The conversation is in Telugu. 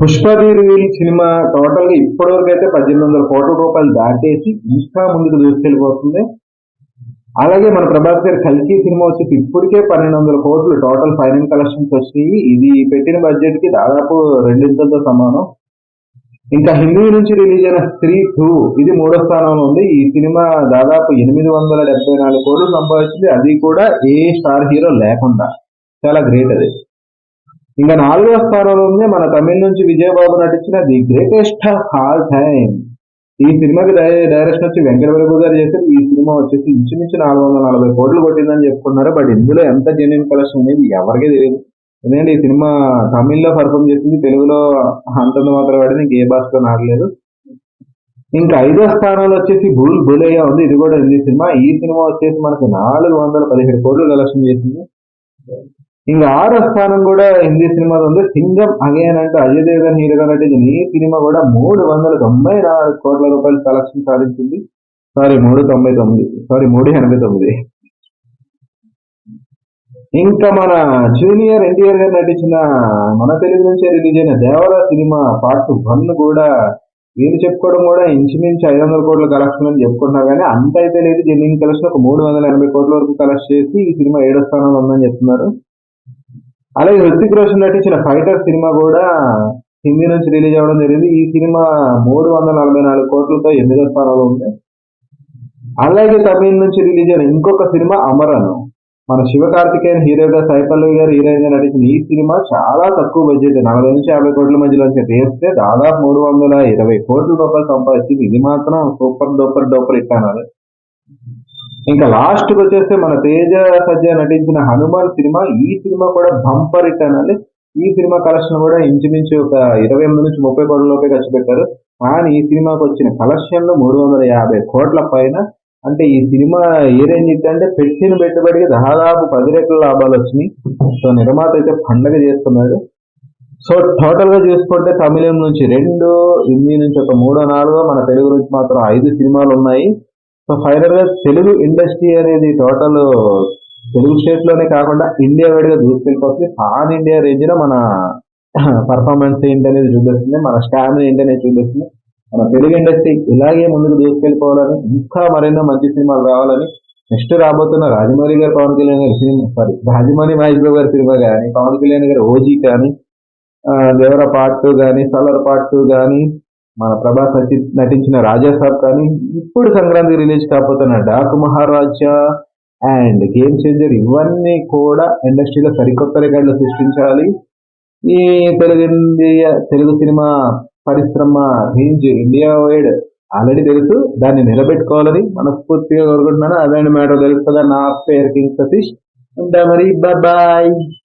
పుష్పది రివీల్ సినిమా టోటల్గా ఇప్పటి వరకు అయితే పద్దెనిమిది వందల కోట్ల రూపాయలు దాటేసి ఇంకా ముందుకు దూసుకెళ్ళిపోతుంది. అలాగే మన ప్రభాస్ గారి కలిసి సినిమా వచ్చేసి ఇప్పటికే పన్నెండు వందల కోట్లు టోటల్ ఫైనల్ కలెక్షన్స్ వచ్చినాయి ఇది పెట్టిన బడ్జెట్కి దాదాపు రెండింతలతో సమానం. ఇంకా హిందీ నుంచి రిలీజ్ అయిన స్త్రీ టూ ఇది మూడో స్థానంలో ఉంది. ఈ సినిమా దాదాపు ఎనిమిది వందల డెబ్బై నాలుగు కోట్లు సంపాదించింది. అది కూడా ఏ స్టార్ హీరో లేకుండా. చాలా గ్రేట్ అది. ఇంకా నాలుగో స్థానంలో ఉంది మన తమిళ నుంచి విజయబాబు నటించిన ది గ్రేటెస్ట్ హాల్ టైమ్. ఈ సినిమాకి డైరెక్షన్ వచ్చి వెంకటబాబు గారు చేశారు. ఈ సినిమా వచ్చేసి ఇంచుమించు నాలుగు వందల నలభై కోట్లు కొట్టిందని చెప్పుకున్నారు. బట్ ఇందులో ఎంత జెన్యున్ కలెక్షన్ అనేది ఎవరికీ తెలియదు. ఎందుకంటే ఈ సినిమా తమిళ్ళో పర్ఫామ్ చేసింది తెలుగులో అంతంత మాత్రం పడింది ఇంకే భాషలో నాడలేదు ఇంకా ఐదో స్థానంలో వచ్చేసి బుల్ బులయ్య ఉంది. ఇది కూడా హిందీ సినిమా. ఈ సినిమా వచ్చేసి మనకి నాలుగు వందల పదిహేడు కోట్లు కలెక్షన్ చేసింది. ఇంకా ఆరో స్థానం కూడా హిందీ సినిమాలో ఉంది. సింగం అగైన్ అంటే అజయ్ దేవగన్ హీరోగా నటించిన ఈ సినిమా కూడా మూడు వందల తొంభై నాలుగు కోట్ల రూపాయలు కలెక్షన్ సాధించింది. సారీ మూడు తొంభై తొమ్మిది. సారీ మూడు ఎనభై తొమ్మిది. ఇంకా మన జూనియర్ ఎన్టీఆర్ గారు నటించిన మన తెలుగు నుంచే రిలీజ్ అయిన దేవరా సినిమా పార్ట్ వన్ కూడా వీళ్ళు చెప్పుకోవడం కూడా ఇంచుమించు ఐదు వందల కోట్ల కలెక్షన్ అని చెప్పుకుంటున్నారు కానీ అంత అయితే లేదు. జెన్యున్ కలెక్షన్ ఒక మూడు వందల ఎనభై కోట్ల వరకు కలెక్ట్ చేసి ఈ సినిమా ఏడో స్థానంలో ఉందని చెప్తున్నారు. అలాగే హృతిక్ రోషన్ నటించిన ఫైటర్ సినిమా కూడా హిందీ నుంచి రిలీజ్ అవ్వడం జరిగింది. ఈ సినిమా మూడు వందల నలభై నాలుగు కోట్లతో ఎనిమిదో స్థానంలో ఉంది. అలాగే తమిళ నుంచి రిలీజ్ అయిన ఇంకొక సినిమా అమరన్. మన శివకార్తికేయన్ హీరోగా సాయిపల్లవి గారు హీరోయిన్గా నటించిన ఈ సినిమా చాలా తక్కువ బడ్జెట్. నలభై నుంచి యాభై కోట్ల మధ్యలో తీస్తే దాదాపు మూడు వందల ఇరవై కోట్ల రూపాయలు సంపాదించింది. ఇది మాత్రం సూపర్ డూపర్ డూపర్ ఇట్టాను ఇంకా లాస్ట్కి వచ్చేస్తే మన తేజ సజ్జ నటించిన హనుమాన్ సినిమా ఈ సినిమా కూడా బంపర్ హిట్ అనాలి ఈ సినిమా కలెక్షన్ కూడా ఇంచుమించు ఒక ఇరవై ఎనిమిది నుంచి ముప్పై కోట్ల లోపే ఖర్చు పెట్టారు. కానీ ఈ సినిమాకి వచ్చిన కలెక్షన్లు మూడు వందల యాభై కోట్ల పైన. అంటే ఈ సినిమా ఏ రేంజ్ అంటే పెట్టిన పెట్టుబడికి దాదాపు పది రెట్ల లాభాలు వచ్చినాయి. సో నిర్మాత అయితే పండగ చేస్తున్నాడు సో టోటల్గా చూసుకుంటే తమిళం నుంచి రెండు హిందీ నుంచి ఒక మూడో నాలుగో మన తెలుగు నుంచి మాత్రం ఐదు సినిమాలు ఉన్నాయి. సో ఫైనల్గా తెలుగు ఇండస్ట్రీ అనేది టోటల్ తెలుగు స్టేట్లోనే కాకుండా ఇండియా వైడ్గా దూసుకెళ్ళిపోతుంది పాన్ ఇండియా రేంజ్లో మన పర్ఫార్మెన్స్ ఏంటి అనేది చూపిస్తుంది మన స్టామినా ఏంటి అనేది చూపిస్తుంది. మన తెలుగు ఇండస్ట్రీ ఇలాగే ముందుకు దూసుకెళ్ళిపోవాలని ఇంకా మరెన్నో మంచి సినిమాలు రావాలని నెక్స్ట్ రాబోతున్న రాజమౌళి గారు పవన్ కళ్యాణ్ గారి సినిమా సారీ రాజమౌళి మహేష్ బాబు గారి సినిమా కానీ పవన్ కళ్యాణ్ గారి ఓజీ కానీ దేవర పార్ట్ టూ కానీ సలర్ పార్ట్ టూ కానీ మన ప్రభాస్ నటి- నటించిన రాజా సాబ్ కానీ ఇప్పుడు సంక్రాంతి రిలీజ్ కాబోతున్న Daaku Maharaja and game changer ఇవన్నీ కూడా ఇండస్ట్రీలో సరికొత్త రికార్డులు సృష్టించాలి. ఈ తెలుగు ఇండియా తెలుగు సినిమా పరిశ్రమ రేంజ్ ఇండియా వైడ్ ఆల్రెడీ తెలుసు. దాన్ని నిలబెట్టుకోవాలని మనస్ఫూర్తిగా కోరుకుంటున్నాను. అదే మ్యాటర్ తెలుస్తుందా? నా పేరు కింగ్ సతీష్. ఉంటా మరి బాయ్